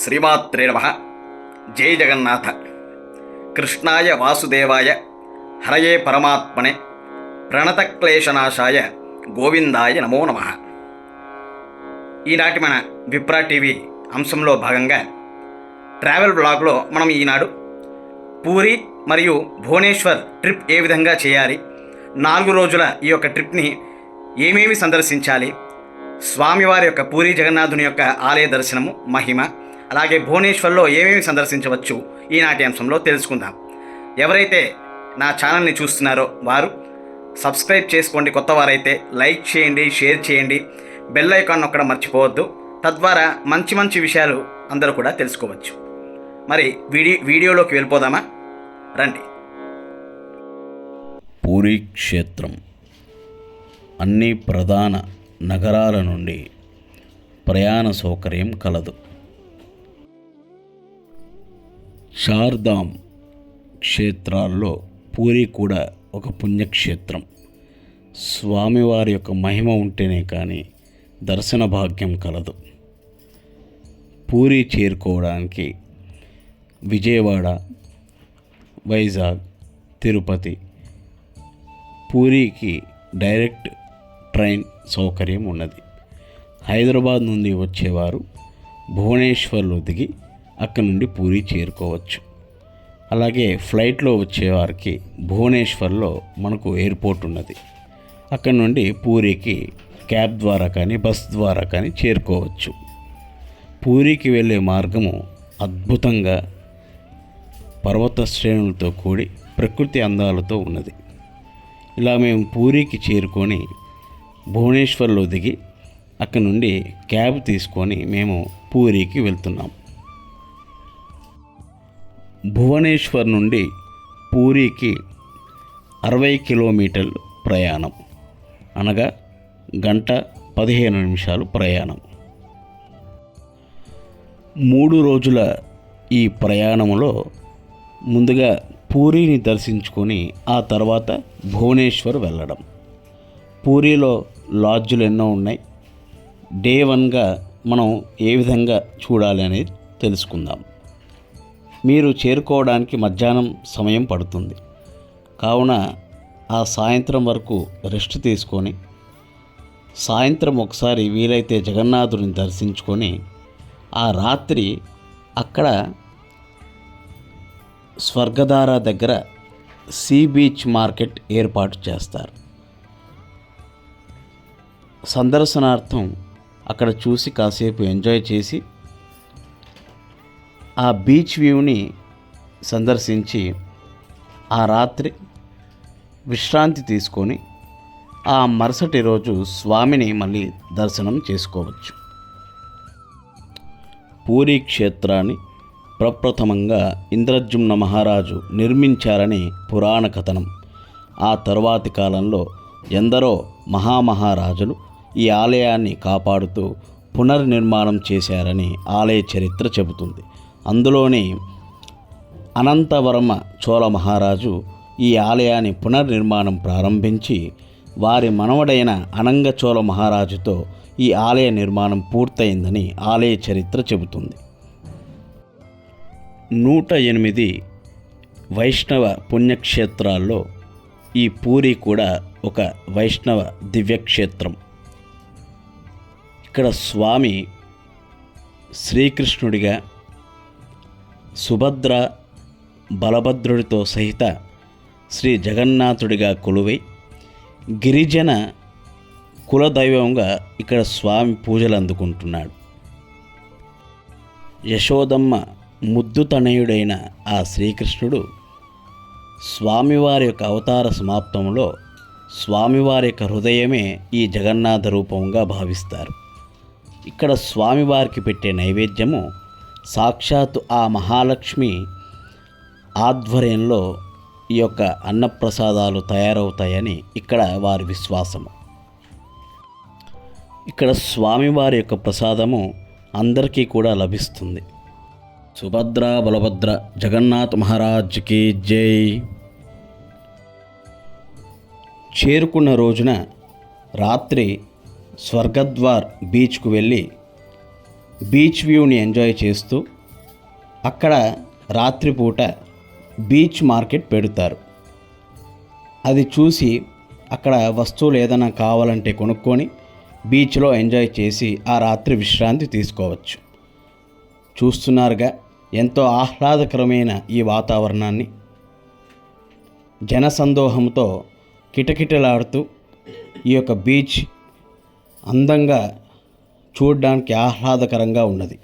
శ్రీమాత్రే నమ. జై జగన్నాథ. కృష్ణాయ వాసుదేవాయ. హరయే పరమాత్మనే. ప్రణతక్లేశనాశాయ. గోవిందాయ నమో నమ. ఈనాటి మన విప్రా టీవీ అంశంలో భాగంగా ట్రావెల్ బ్లాగ్లో మనం ఈనాడు పూరి మరియు భువనేశ్వర్ ట్రిప్ ఏ విధంగా చేయాలి నాలుగు రోజుల ఈ యొక్క ట్రిప్ని ఏమేమి సందర్శించాలి స్వామివారి యొక్క పూరి జగన్నాథుని యొక్క ఆలయ దర్శనము మహిమ అలాగే భువనేశ్వర్లో ఏమేమి సందర్శించవచ్చు? ఈనాటి అంశంలో తెలుసుకుందాం. ఎవరైతే నా ఛానల్ని చూస్తున్నారో వారు సబ్స్క్రైబ్ చేసుకోండి కొత్త వారైతే లైక్ చేయండి షేర్ చేయండి. బెల్ ఐకాన్ ఒక్కడ మర్చిపోవద్దు. తద్వారా మంచి మంచి విషయాలు అందరూ కూడా తెలుసుకోవచ్చు. మరి వీడి వీడియోలోకి వెళ్ళిపోదామా? రండి. పూరీ క్షేత్రం అన్ని ప్రధాన నగరాల నుండి ప్రయాణ సౌకర్యం కలదు. చార్ధామ్ క్షేత్రాల్లో పూరి కూడా ఒక పుణ్యక్షేత్రం. స్వామివారి యొక్క మహిమ ఉంటేనే కానీ దర్శన భాగ్యం కలదు. పూరి చేరుకోవడానికి విజయవాడ వైజాగ్ తిరుపతి పూరికి డైరెక్ట్ ట్రైన్ సౌకర్యం ఉన్నది. హైదరాబాద్ నుండి వచ్చేవారు భువనేశ్వర్లో దిగి అక్కడి నుండి పూరి చేరుకోవచ్చు. అలాగే ఫ్లైట్లో వచ్చేవారికి భువనేశ్వర్లో మనకు ఎయిర్పోర్ట్ ఉన్నది. అక్కడి నుండి పూరికి క్యాబ్ ద్వారా కానీ బస్ ద్వారా కానీ చేరుకోవచ్చు. పూరికి వెళ్ళే మార్గము అద్భుతంగా పర్వత శ్రేణులతో కూడి ప్రకృతి అందాలతో ఉన్నది. ఇలా మేము పూరికి చేరుకొని భువనేశ్వర్లో దిగి అక్కడ నుండి క్యాబ్ తీసుకొని మేము పూరికి వెళ్తున్నాం. భువనేశ్వర్ నుండి పూరికి అరవై కిలోమీటర్లు ప్రయాణం. అనగా గంట పదిహేను నిమిషాలు ప్రయాణం. మూడు రోజుల ఈ ప్రయాణంలో ముందుగా పూరిని దర్శించుకొని ఆ తర్వాత భువనేశ్వర్ వెళ్ళడం. పూరిలో లాడ్జులు ఎన్నో ఉన్నాయి. డే వన్గా మనం ఏ విధంగా చూడాలి అనేది తెలుసుకుందాం. మీరు చేరుకోవడానికి మధ్యాహ్నం సమయం పడుతుంది. కావున ఆ సాయంత్రం వరకు రెస్ట్ తీసుకొని సాయంత్రం ఒకసారి వీలైతే జగన్నాథుడిని దర్శించుకొని ఆ రాత్రి అక్కడ స్వర్గధార దగ్గర సీ బీచ్ మార్కెట్ ఏర్పాటు చేస్తారు. సందర్శనార్థం అక్కడ చూసి కాసేపు ఎంజాయ్ చేసి ఆ బీచ్ వ్యూని సందర్శించి ఆ రాత్రి విశ్రాంతి తీసుకొని ఆ మరుసటి రోజు స్వామిని మళ్ళీ దర్శనం చేసుకోవచ్చు. పూరీ క్షేత్రాన్ని ప్రప్రథమంగా ఇంద్రజుమ్న మహారాజు నిర్మించారని పురాణ కథనం. ఆ తరువాతి కాలంలో ఎందరో మహామహారాజులు ఈ ఆలయాన్ని కాపాడుతూ పునర్నిర్మాణం చేశారని ఆలయ చరిత్ర చెబుతుంది. అందులోని అనంతవర్మ చోళ మహారాజు ఈ ఆలయాన్ని పునర్నిర్మాణం ప్రారంభించి వారి మనవడైన అనంగచోళ మహారాజుతో ఈ ఆలయ నిర్మాణం పూర్తయిందని ఆలయ చరిత్ర చెబుతుంది. నూట ఎనిమిది వైష్ణవ పుణ్యక్షేత్రాల్లో ఈ పూరి కూడా ఒక వైష్ణవ దివ్యక్షేత్రం. ఇక్కడ స్వామి శ్రీకృష్ణుడిగా సుభద్ర బలభద్రుడితో సహిత శ్రీ జగన్నాథుడిగా కొలువై గిరిజన కులదైవంగా ఇక్కడ స్వామి పూజలు అందుకుంటున్నాడు. యశోదమ్మ ముద్దు తనయుడైన ఆ శ్రీకృష్ణుడు స్వామివారి యొక్క అవతార సమాప్తంలో స్వామివారి యొక్క హృదయమే ఈ జగన్నాథ రూపంగా భావిస్తారు. ఇక్కడ స్వామివారికి పెట్టే నైవేద్యము సాక్షాత్తు ఆ మహాలక్ష్మి ఆధ్వర్యంలో ఈ యొక్క అన్నప్రసాదాలు తయారవుతాయని ఇక్కడ వారి విశ్వాసము. ఇక్కడ స్వామివారి యొక్క ప్రసాదము అందరికీ కూడా లభిస్తుంది. సుభద్ర బలభద్ర జగన్నాథ్ మహారాజ్కి జై. చేరుకున్న రోజున రాత్రి స్వర్గద్వార్ బీచ్కు వెళ్ళి బీచ్ వ్యూని ఎంజాయ్ చేస్తూ అక్కడ రాత్రిపూట బీచ్ మార్కెట్ పెడతారు. అది చూసి అక్కడ వస్తువులు ఏదైనా కావాలంటే కొనుక్కొని బీచ్లో ఎంజాయ్ చేసి ఆ రాత్రి విశ్రాంతి తీసుకోవచ్చు. చూస్తున్నారుగా ఎంతో ఆహ్లాదకరమైన ఈ వాతావరణాన్ని. జనసందోహంతో కిటకిటలాడుతూ ఈ యొక్క బీచ్ అందంగా చూడడానికి ఆహ్లాదకరంగా ఉన్నది.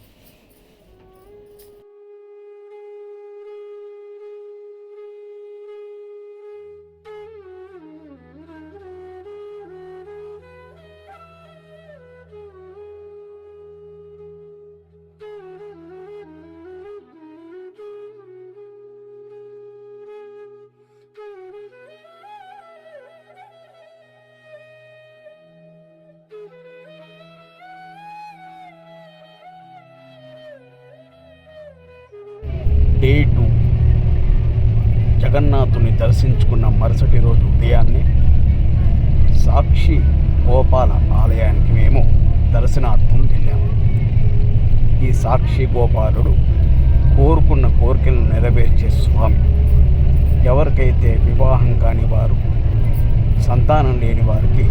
డే టూ జగన్నాథుని దర్శించుకున్న మరుసటి రోజు ఉదయాన్నే సాక్షి గోపాల ఆలయానికి మేము దర్శనార్థం వెళ్ళాము ఈ సాక్షి గోపాలుడు కోరుకున్న కోరికలను నెరవేర్చే స్వామి. ఎవరికైతే వివాహం కాని వారు సంతానం లేని వారికి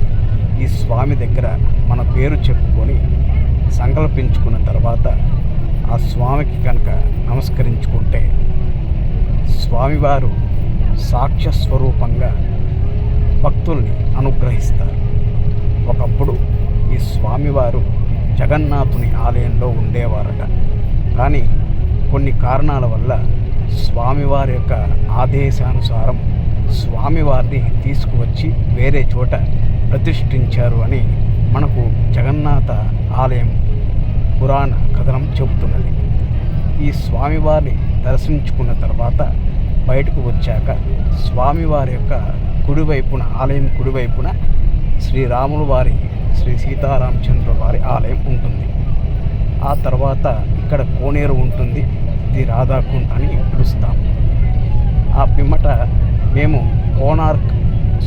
ఈ స్వామి దగ్గర మన పేరు చెప్పుకొని సంకల్పించుకున్న తర్వాత ఆ స్వామికి కనుక నమస్కరించుకుంటే స్వామివారు సాక్ష్య స్వరూపంగా భక్తుల్ని అనుగ్రహిస్తారు. ఒకప్పుడు ఈ స్వామివారు జగన్నాథుని ఆలయంలో ఉండేవారట. కానీ కొన్ని కారణాల వల్ల స్వామివారి యొక్క ఆదేశానుసారం స్వామివారిని తీసుకువచ్చి వేరే చోట ప్రతిష్ఠించారు అని మనకు జగన్నాథ ఆలయం పురాణ కథనం చెబుతున్నది. ఈ స్వామివారిని దర్శించుకున్న తర్వాత బయటకు వచ్చాక స్వామివారి యొక్క కుడివైపున ఆలయం కుడివైపున శ్రీరాములు వారి శ్రీ సీతారామచంద్ర వారి ఆలయం ఉంటుంది. ఆ తర్వాత ఇక్కడ కోనేరు ఉంటుంది. ఇది రాధాకుండ్ అని పిలుస్తాం. ఆ పిమ్మట మేము కోనార్క్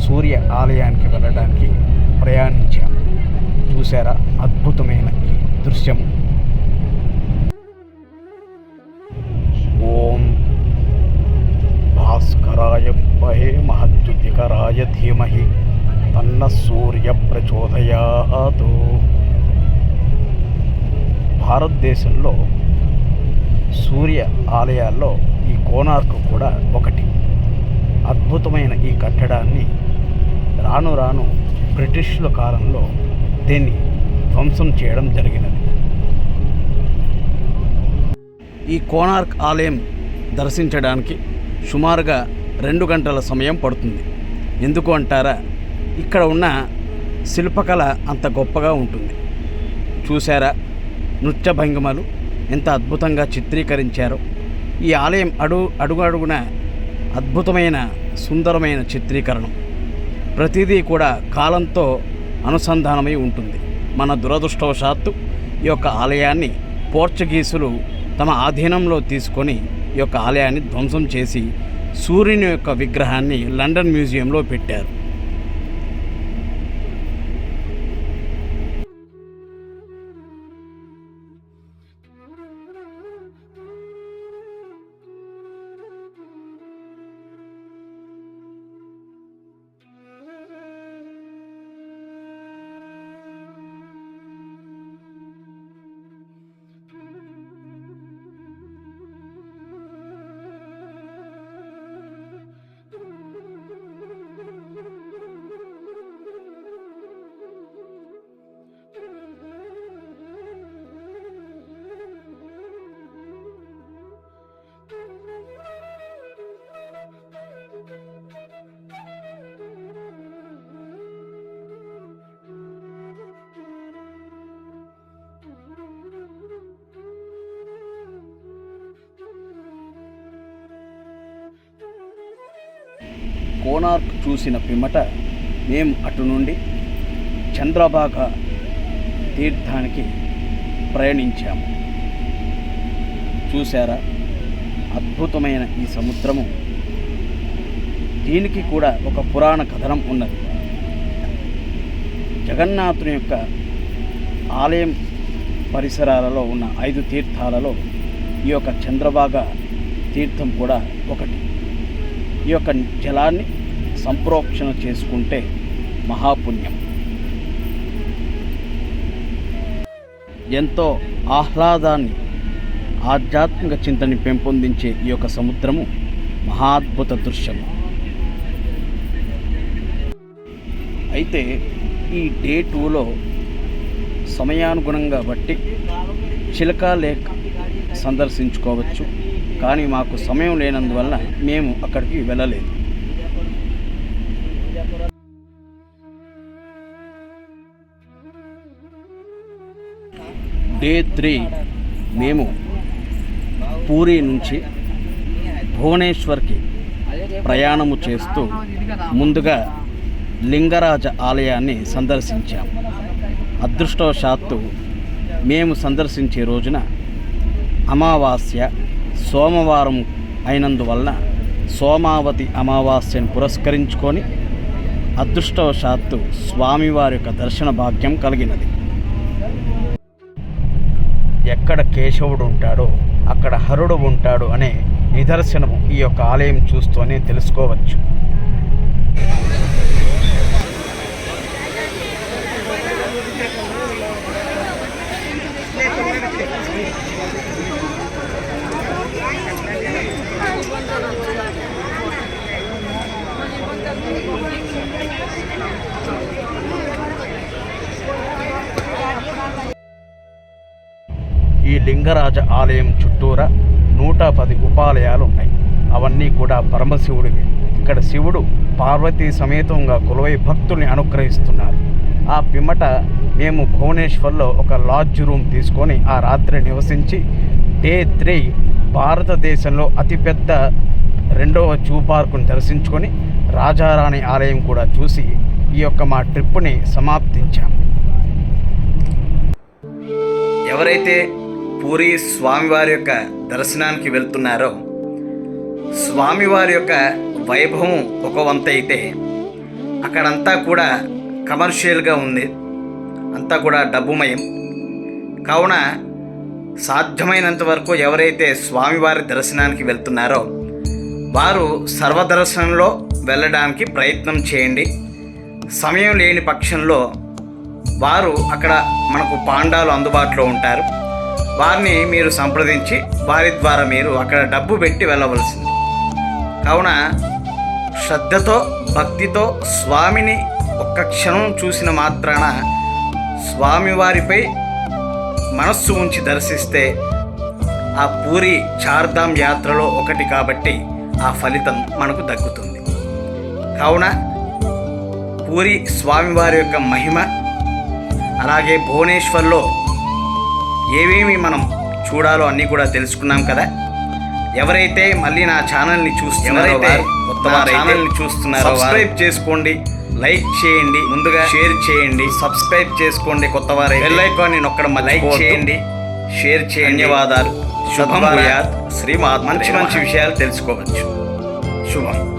సూర్య ఆలయానికి వెళ్ళడానికి ప్రయాణించాము చూసారా అద్భుతమైన ఈ దృశ్యం భాస్కరాయ విద్మహే మహద్యుతికరాయ ధీమహి తన్న సూర్య ప్రచోదయాతు భారతదేశంలో సూర్య ఆలయాల్లో ఈ కోనార్క్ కూడా ఒకటి. అద్భుతమైన ఈ కట్టడాన్ని రాను రాను బ్రిటిష్ల కాలంలో దీన్ని ధ్వంసం చేయడం జరిగినది. ఈ కోనార్క్ ఆలయం దర్శించడానికి సుమారుగా రెండు గంటల సమయం పడుతుంది. ఎందుకు అంటారా? ఇక్కడ ఉన్న శిల్పకళ అంత గొప్పగా ఉంటుంది. చూసారా నృత్య భంగిమలు ఎంత అద్భుతంగా చిత్రీకరించారో. ఈ ఆలయం అడుగు అడుగు అడుగున అద్భుతమైన సుందరమైన చిత్రీకరణం. ప్రతిదీ కూడా కాలంతో అనుసంధానమై ఉంటుంది. మన దురదృష్టవశాత్తు ఈ యొక్క ఆలయాన్ని పోర్చుగీసులు తమ ఆధీనంలో తీసుకొని ఈ యొక్క ఆలయాన్ని ధ్వంసం చేసి సూర్యుని యొక్క విగ్రహాన్ని లండన్ మ్యూజియంలో పెట్టారు. కోనార్క్ చూసిన పిమ్మట మేము అటు నుండి చంద్రభాగ తీర్థానికి ప్రయాణించాము. చూసారా అద్భుతమైన ఈ సముద్రము. దీనికి కూడా ఒక పురాణ కథనం ఉన్నది. జగన్నాథుని యొక్క ఆలయం పరిసరాలలో ఉన్న ఐదు తీర్థాలలో ఈ యొక్క చంద్రభాగ తీర్థం కూడా ఒకటి. ఈ యొక్క జలాన్ని సంప్రోక్షణ చేసుకుంటే మహాపుణ్యం. ఎంతో ఆహ్లాదాన్ని ఆధ్యాత్మిక చింతని పెంపొందించే ఈ యొక్క సముద్రము మహాద్భుత దృశ్యము. అయితే ఈ డే టూలో సమయానుగుణంగా బట్టి చిలక లేక్ సందర్శించుకోవచ్చు. కానీ మాకు సమయం లేనందువల్ల మేము అక్కడికి వెళ్ళలేదు. డే త్రీ మేము పూరి నుంచి భువనేశ్వర్కి ప్రయాణము చేస్తూ ముందుగా లింగరాజ ఆలయాన్ని సందర్శించాము అదృష్టవశాత్తు మేము సందర్శించే రోజున అమావాస్య సోమవారం అయినందువల్ల సోమావతి అమావాస్యను పురస్కరించుకొని అదృష్టవశాత్తు స్వామివారి యొక్క దర్శన భాగ్యం కలిగినది. ఎక్కడ కేశవుడు ఉంటాడో అక్కడ హరుడు ఉంటాడు అనే నిదర్శనము ఈ యొక్క ఆలయం చూస్తూనే తెలుసుకోవచ్చు. లింగరాజ ఆలయం చుట్టూరా నూట పది ఉపాలయాలు ఉన్నాయి అవన్నీ కూడా పరమశివుడివి. ఇక్కడ శివుడు పార్వతీ సమేతంగా కొలువై భక్తుల్ని అనుగ్రహిస్తున్నారు. ఆ పిమ్మట మేము భువనేశ్వర్లో ఒక లాడ్జ్ రూమ్ తీసుకొని ఆ రాత్రి నివసించి డే త్రీ భారతదేశంలో అతిపెద్ద రెండవ జూ పార్కును దర్శించుకొని రాజారాణి ఆలయం కూడా చూసి ఈ యొక్క మా ట్రిప్ని సమాప్తించాం. ఎవరైతే పూరి స్వామివారి యొక్క దర్శనానికి వెళ్తున్నారో స్వామివారి యొక్క వైభవం ఒక వంత అయితే అక్కడంతా కూడా కమర్షియల్గా ఉంది. అంతా కూడా డబ్బుమయం. కావున సాధ్యమైనంత వరకు ఎవరైతే స్వామివారి దర్శనానికి వెళ్తున్నారో వారు సర్వదర్శనంలో వెళ్ళడానికి ప్రయత్నం చేయండి. సమయం లేని పక్షంలో వారు అక్కడ మనకు పాండాలు అందుబాటులో ఉంటారు. వారిని మీరు సంప్రదించి వారి ద్వారా మీరు అక్కడ డబ్బు పెట్టి వెళ్ళవలసింది. కావున శ్రద్ధతో భక్తితో స్వామిని ఒక్క క్షణం చూసిన మాత్రాన స్వామివారిపై మనస్సు ఉంచి దర్శిస్తే ఆ పూరి చార్ధామ్ యాత్రలో ఒకటి కాబట్టి ఆ ఫలితం మనకు దక్కుతుంది. కావున పూరి స్వామివారి యొక్క మహిమ అలాగే భువనేశ్వర్లో ఏమేమి మనం చూడాలో అన్నీ కూడా తెలుసుకున్నాం కదా. ఎవరైతే మళ్ళీ నా ఛానల్ని చూస్తున్నారో కొత్త ఛానల్ని చూస్తున్నారో సబ్స్క్రైబ్ చేసుకోండి లైక్ చేయండి ముందుగా షేర్ చేయండి సబ్స్క్రైబ్ చేసుకోండి కొత్త వారు బెల్ ఐకాన్ని నొక్కడం లైక్ చేయండి షేర్ చేయండి. ధన్యవాదాలు. శుభం శ్రీమాత్ మంచి మంచి విషయాలు తెలుసుకోవచ్చు. శుభం.